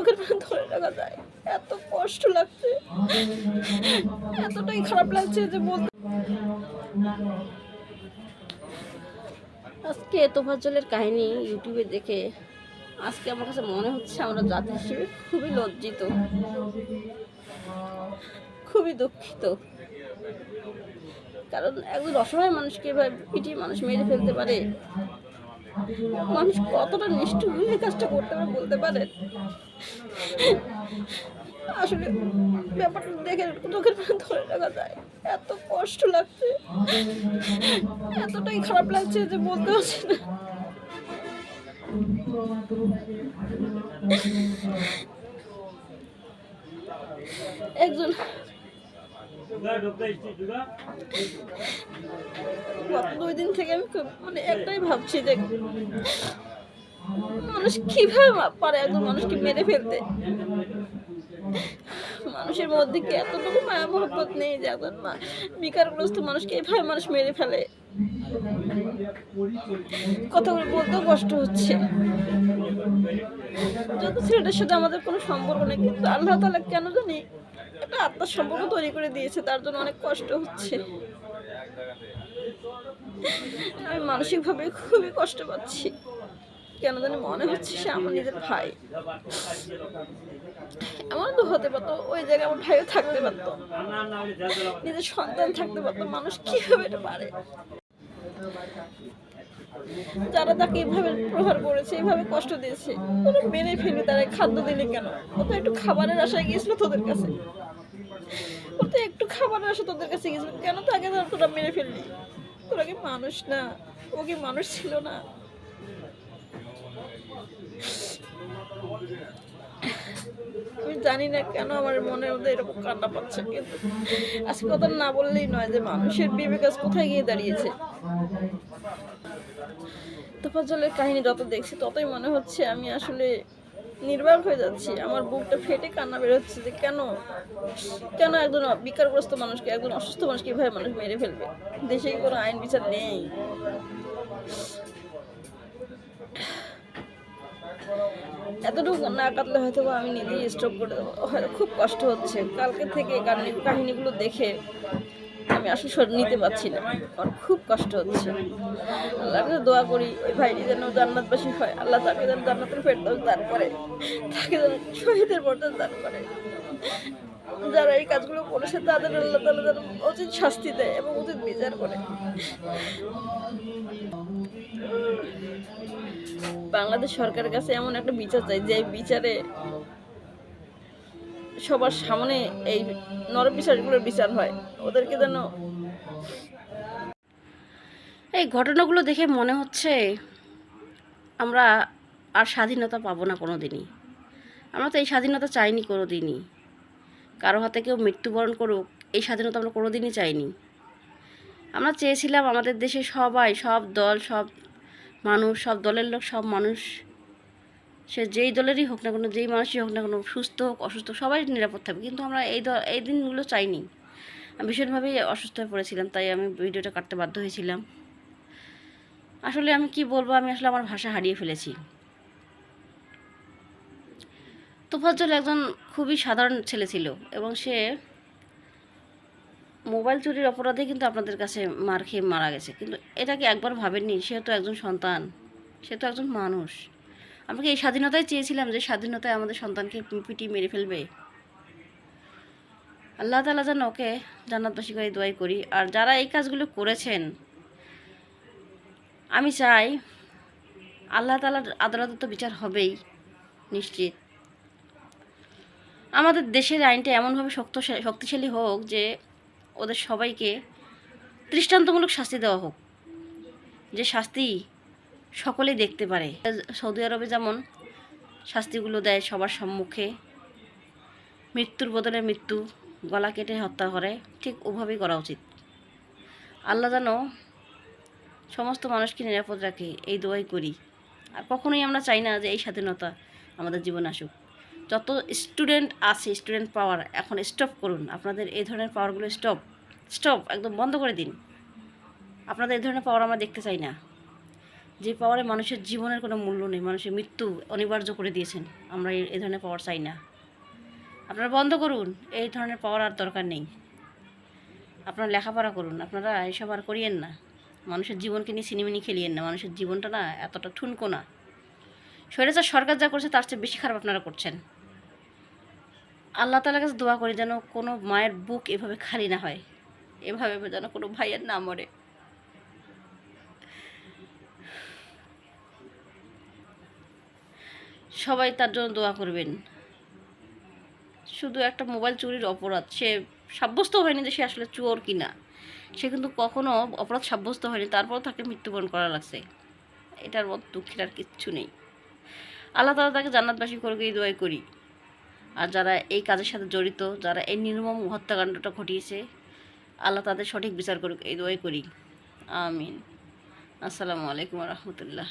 চোখের পানি ধরে রাখা যায়। এত কষ্ট লাগছে। এতটাই খারাপ লাগছে যে বলতে আজকে তোফাজ্জলের কাহিনী ইউটিউবে দেখে আজকে আমার কাছে মনে হচ্ছে আমরা জাতি হিসেবে খুবই লজ্জিত। খুবই দুঃখিত। কারণ একজন অসহায় মানুষকে এভাবে পিটিয়ে মানুষ মেরে ফেলতে পারে মানুষ কতটা নিষ্ঠুর এই কাজটা করতে পারে, বলতে পারে? আসলে ব্যাপারটা দেখে চোখের পানি ধরে রাখা যায়। এত কষ্ট লাগছে। এতটাই খারাপ লাগছে যে বলতে পারছি না। একজন গত দুই দিন থেকে আমি মানে একটাই ভাবছি যে মানুষ কীভাবে পারে একজন মানুষকে মেরে ফেলতে? মানুষের মধ্যে কি এতটুকু মায়া মহব্বত নেই যে একজন বিকারগ্রস্ত মানুষকে এভাবে মানুষ মেরে ফেলে? কথাগুলো বলতেও কষ্ট হচ্ছে। যত ছেলেটার সাথে আমাদের কোনো সম্পর্ক নেই, কিন্তু আল্লাহ তালা কেন জানি একটা আত্মার সম্পর্ক তৈরি করে দিয়েছে, তার জন্য অনেক কষ্ট হচ্ছে। আমি মানসিকভাবে খুবই কষ্ট পাচ্ছি। কেন জানি মনে হচ্ছে সে আমার নিজের ভাই। এমন তো হতে পারতো, ওই জায়গায় আমার ভাইও থাকতে পারতো। নিজের সন্তান থাকতে পারতো, মানুষ কীভাবে এটা পারে? যারা তাকে এভাবে প্রহার করেছে, এভাবে কষ্ট দিয়েছে ওরা মেরে ফেলবে তারা খাদ্য দিলে কেন? ও তো একটু খাবারের আশায় গিয়েছিল তোদের কাছে। তো একটু খাবারের আশা তোদের কাছে গিয়েছিল কেন তাকে তোরা মেরে ফেললি? তোরা কি মানুষ না? ও কি মানুষ ছিল না? আমি জানি না কেন আমার মনের মধ্যে এরকম কান্না পাচ্ছে, কিন্তু আজকে কথা না বললেই নয় যে মানুষের বিবেক আজ কোথায় গিয়ে দাঁড়িয়েছে। তোফাজলের কাহিনী যত দেখছি, ততই মনে হচ্ছে আমি আসলে নির্বাক হয়ে যাচ্ছি। আমার বুকটা ফেটে কান্না বের হচ্ছে যে কেন? কেন একজন বিকারগ্রস্ত মানুষকে, একজন অসুস্থ মানুষকে এভাবে মানুষ মেরে ফেলবে? দেশে কোনো আইন বিচার নেই। এতটুকু না কাটলে হয়তো আমি নিজেই স্টপ করে দেবো। খুব কষ্ট হচ্ছে। কালকে থেকে কাহিনীগুলো দেখে আমি আসলে নিতে পারছি না। আমার খুব কষ্ট হচ্ছে। আল্লাহর কাছে দোয়া করি ওই ভাইটি যেন জান্নাতবাসী হয়। আল্লাহ তাকে যেন জান্নাতের ফেরদৌস দান করে। তাকে যেন শহীদের মর্যাদা দান করে। যারা এই কাজগুলো করেছে, তাদের আল্লাহ তালা যেন উচিত শাস্তি দেয় এবং উচিত বিচার করে। বাংলাদেশ সরকারের কাছে এমন একটা বিচার চাই, যে বিচারে সবার সামনে এই নরবিচারগুলোর বিচার হয়। ওদেরকে যেন এই ঘটনাগুলো দেখে মনে হচ্ছে আমরা আর স্বাধীনতা পাবো না কোনো দিনই আমরা তো এই স্বাধীনতা চাইনি কোনো দিনই কারও হাতে কেউ মৃত্যুবরণ করুক, এই স্বাধীনতা আমরা কোনো দিনই চাইনি। আমরা চেয়েছিলাম আমাদের দেশে সবাই, সব দল, সব মানুষ, সব দলের লোক, সব মানুষ সে যেই দলেরই হোক না কোনো, যেই মানুষই হোক না কোনো, সুস্থ হোক, অসুস্থ সবাই নিরাপদ থাকবে। কিন্তু আমরা এই দ- এই দিনগুলো চাইনি। আমি ভীষণভাবেই অসুস্থ হয়ে পড়েছিলাম, তাই আমি ভিডিওটা কাটতে বাধ্য হয়েছিলাম। আসলে আমি কি বলব, আমি আসলে আমার ভাষা হারিয়ে ফেলেছি। তোফাজ্জল একজন খুবই সাধারণ ছেলে ছিল এবং সে মোবাইল চুরির অপরাধে কিন্তু আপনাদের কাছে মার খেয়ে মারা গেছে। কিন্তু এটা কি একবার ভাবেননি? সে তো একজন সন্তান, সে তো একজন মানুষ। আমরা কি এই স্বাধীনতায় চেয়েছিলাম যে স্বাধীনতায় আমাদের সন্তানকে পিটিয়ে মেরে ফেলবে? আল্লাহ তালা যেন ওকে জান্নাতবাসী করে দোয়াই করি। আর যারা এই কাজগুলো করেছেন, আমি চাই আল্লাহ তালার আদালতে তো বিচার হবেই, নিশ্চিত। আমাদের দেশের আইনটা এমনভাবে শক্ত শক্তিশালী হোক যে ওদের সবাইকে দৃষ্টান্তমূলক শাস্তি দেওয়া হোক। যে শাস্তি সকলেই দেখতে পারে। সৌদি আরবে যেমন শাস্তিগুলো দেয় সবার সম্মুখে, মৃত্যুর বদলে মৃত্যু, গলা কেটে হত্যা করে, ঠিক ওভাবেই করা উচিত। আল্লাহ যেন সমস্ত মানুষকে নিরাপদ রাখে, এই দোয়াই করি। আর কখনোই আমরা চাই না যে এই স্বাধীনতা আমাদের জীবন আসুক। যত স্টুডেন্ট আছে স্টুডেন্ট পাওয়ার এখন স্টপ করুন। আপনাদের এই ধরনের পাওয়ারগুলো স্টপ স্টপ একদম বন্ধ করে দিন। আপনাদের এই ধরনের পাওয়ার আমরা দেখতে চাই না। যে পাওয়ারে মানুষের জীবনের কোনো মূল্য নেই, মানুষের মৃত্যু অনিবার্য করে দিয়েছেন। আমরা এই- ধরনের পাওয়ার চাই না। আপনারা বন্ধ করুন, এই ধরনের পাওয়ার আর দরকার নেই। আপনারা লেখাপড়া করুন, আপনারা এসব আর করিয়েন না। মানুষের জীবনকে নিয়ে সিনেমিনি খেলিয়েন না, মানুষের জীবনটা না এতটা ঠুনকো না। স্বৈরাচার সরকার যা করছে তার চেয়ে বেশি খারাপ আপনারা করছেন। আল্লাহ তালার কাছে দোয়া করি যেন কোনো মায়ের বুক এভাবে খালি না হয়। এভাবে যেন কোনো ভাইয়ের না মরে। সবাই তার জন্য দোয়া করবেন। শুধু একটা মোবাইল চুরির অপরাধ। সে সাব্যস্ত হয়নি যে সে আসলে চোর কিনা। সে কিন্তু কখনো অপরাধ সাব্যস্ত হয়নি তারপর তাকে মৃত্যুবরণ করা লাগছে। এটার মতো দুঃখের আর কিচ্ছু নেই। আল্লাহ তালা তাকে জান্নাতবাসী করবে এই দোয়াই করি। আর যারা এই কাজের সাথে জড়িত, যারা এই নির্মম হত্যাকাণ্ডটা ঘটিয়েছে, আল্লাহ তাদের সঠিক বিচার করুক, এই দোয়াই করি। আমিন। আসসালামু আলাইকুম রহমতুল্লাহ।